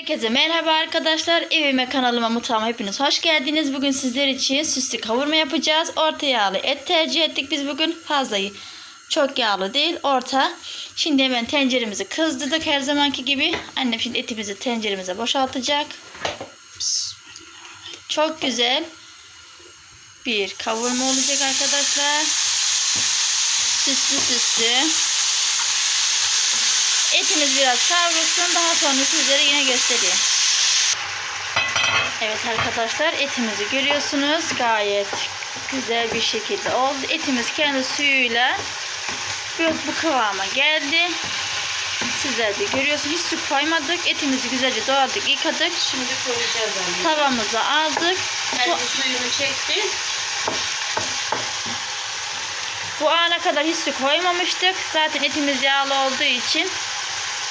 Herkese merhaba arkadaşlar. Evime kanalıma mutfağıma hepiniz hoş geldiniz. Bugün sizler için süslü kavurma yapacağız. Orta yağlı et tercih ettik biz bugün. Fazlayı çok yağlı değil orta. Şimdi hemen tenceremizi kızdırdık her zamanki gibi. Annem şimdi etimizi tenceremize boşaltacak. Çok güzel bir kavurma olacak arkadaşlar. Süslü süslü. Etimiz biraz kavrulsun. Daha sonra sizlere yine göstereyim. Evet arkadaşlar etimizi görüyorsunuz. Gayet güzel bir şekilde oldu. Etimiz kendi suyuyla bu, bu kıvama geldi. Sizler de görüyorsunuz. Hiç su koymadık. Etimizi güzelce doğradık, yıkadık. Şimdi koyacağız anne. Tavamıza aldık. Bu, Kendi suyunu çekti. bu ana kadar hiç su koymamıştık. Zaten etimiz yağlı olduğu için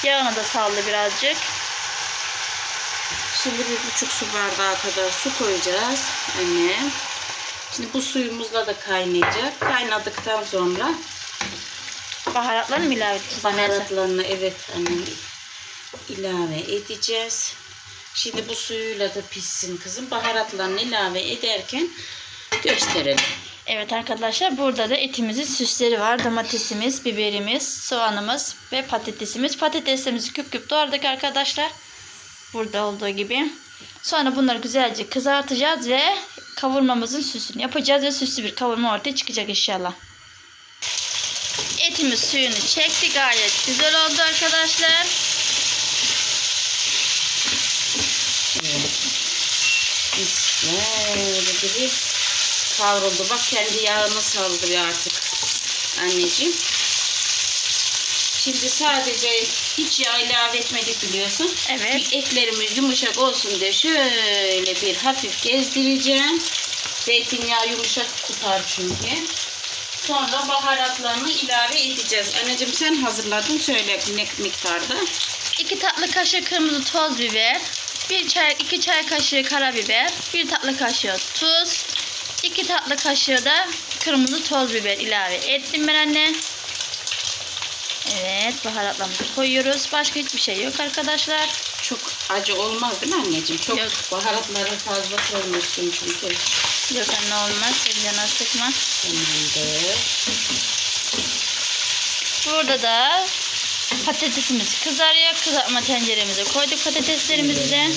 yağını da saldı birazcık. Şimdi bir buçuk su bardağı kadar su koyacağız anne. Şimdi bu suyumuzla da kaynayacak. Kaynadıktan sonra Baharatlarını mı ilave edeceğiz? baharatlarını evet annem ilave edeceğiz. Şimdi bu suyuyla da pişsin kızım. Baharatlarını ilave ederken gösterelim. Evet arkadaşlar burada da etimizin süsleri var. Domatesimiz, biberimiz, soğanımız ve patatesimiz. Patatesimizi küp küp doğradık arkadaşlar. Burada olduğu gibi. Sonra bunları güzelce kızartacağız ve kavurmamızın süsünü yapacağız ve süslü bir kavurma ortaya çıkacak inşallah. Etimiz suyunu çekti. Gayet güzel oldu arkadaşlar. Gibi kavruldu. Bak kendi yağını saldı artık anneciğim. Şimdi sadece hiç yağ ilave etmedik biliyorsun. Evet. Bir etlerimiz yumuşak olsun diye şöyle bir hafif gezdireceğim. Zeytinyağı yumuşak tutar çünkü. Sonra baharatlarını ilave edeceğiz. Anneciğim sen hazırladın. Söyle ne miktarda. 2 tatlı kaşığı kırmızı toz biber, 1 çay 2 çay kaşığı karabiber, 1 tatlı kaşığı tuz, 2 tatlı kaşığı da kırmızı toz biber ilave ettim ben anne. Evet, baharatlarımızı koyuyoruz. Başka hiçbir şey yok arkadaşlar. Çok acı olmaz değil mi anneciğim? Çok Yok. baharatları fazla koymuşsun çünkü. Yok anne olmaz. Elinden sıkma. Tamamdır. Burada da patatesimiz kızarıyor. Kızartma tenceremize koyduk patateslerimizi de.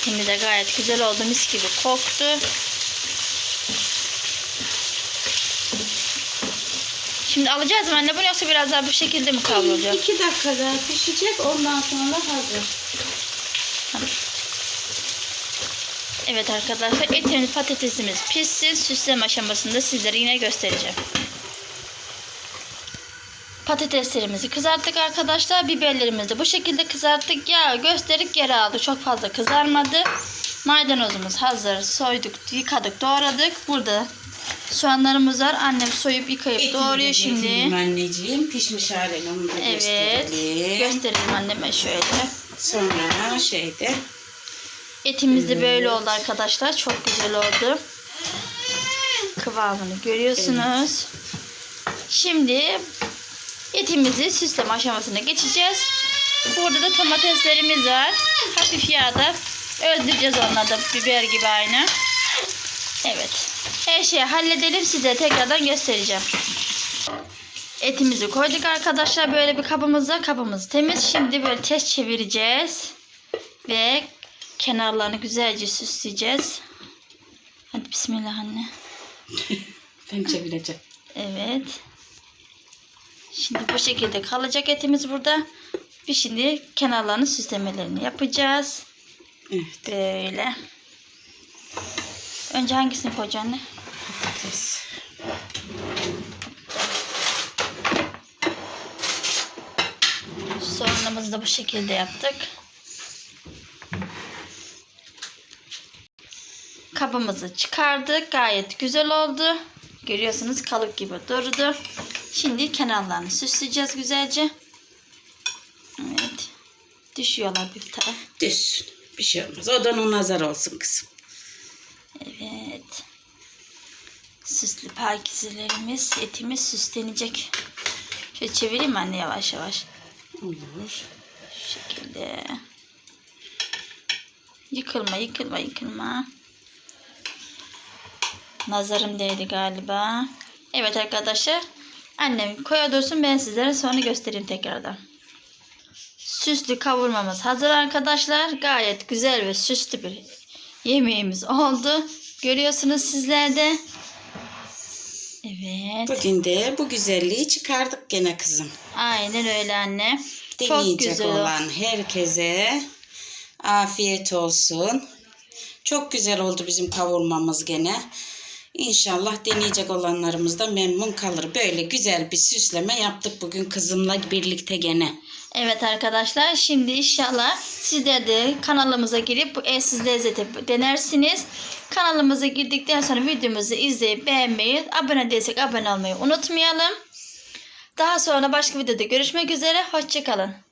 Etimiz de gayet güzel oldu. Mis gibi koktu. Şimdi alacağız mı anne bunu yoksa biraz daha bu şekilde mi kavrulacak? İki dakika daha pişecek. Ondan sonra hazır. Evet arkadaşlar etimiz patatesimiz pişsin. Süsleme aşamasında sizlere yine göstereceğim. Patateslerimizi kızarttık arkadaşlar. Biberlerimizi de bu şekilde kızarttık. Ya gösterip geri aldık. Çok fazla kızarmadı. Maydanozumuz hazır. Soyduk, yıkadık, doğradık. Burada soğanlarımız var. Annem soyup yıkayıp Etini doğruyor şimdi. anneciğim. Pişmiş halini onu da Evet. gösterelim. Göstereyim anneme şöyle. Sonra şeyde Etimiz de böyle oldu arkadaşlar. Çok güzel oldu. Kıvamını görüyorsunuz. Şimdi etimizi süsleme aşamasına geçeceğiz. Burada da domateslerimiz var. Hafif yağda öldüreceğiz onları da biber gibi aynı. Evet. Her şeyi halledelim. Size tekrardan göstereceğim. Etimizi koyduk arkadaşlar böyle bir kabımıza. Kabımız temiz. Şimdi böyle ters çevireceğiz. Ve kenarlarını güzelce süsleyeceğiz. Hadi bismillah anne. ben çevireceğim. Evet. Şimdi bu şekilde kalacak etimiz burada. Bir şimdi kenarlarını süslemelerini yapacağız. Evet. Böyle. Önce hangisini koyacaksın anne? Patates. Soğanımızı da bu şekilde yaptık. Kabımızı çıkardık. Gayet güzel oldu. Görüyorsunuz kalıp gibi durdu. Şimdi kenarlarını süsleyeceğiz güzelce. Evet. Düşüyorlar bir tane. Düşsün. Bir şey olmaz. Odan o nazar olsun kızım. Evet. Süslü pakizelerimiz, etimiz süslenecek. Şöyle çevireyim anne yavaş yavaş. Olur. Şu şekilde. Yıkılma, yıkılma, yıkılma. Nazarım değdi galiba. Evet arkadaşlar. Annem koya dursun ben sizlere sonra göstereyim tekrardan. Süslü kavurmamız hazır arkadaşlar. Gayet güzel ve süslü bir yemeğimiz oldu. Görüyorsunuz sizler de. Evet. Bugün de bu güzelliği çıkardık gene kızım. Aynen öyle anne. Çok Deneyecek güzel. oldu. olan herkese afiyet olsun. Çok güzel oldu bizim kavurmamız gene. İnşallah deneyecek olanlarımız da memnun kalır. Böyle güzel bir süsleme yaptık bugün kızımla birlikte gene. Evet arkadaşlar şimdi inşallah sizler de kanalımıza girip bu eşsiz lezzeti denersiniz. Kanalımıza girdikten sonra videomuzu izleyip beğenmeyi, abone değilsek abone olmayı unutmayalım. Daha sonra başka videoda görüşmek üzere. Hoşçakalın.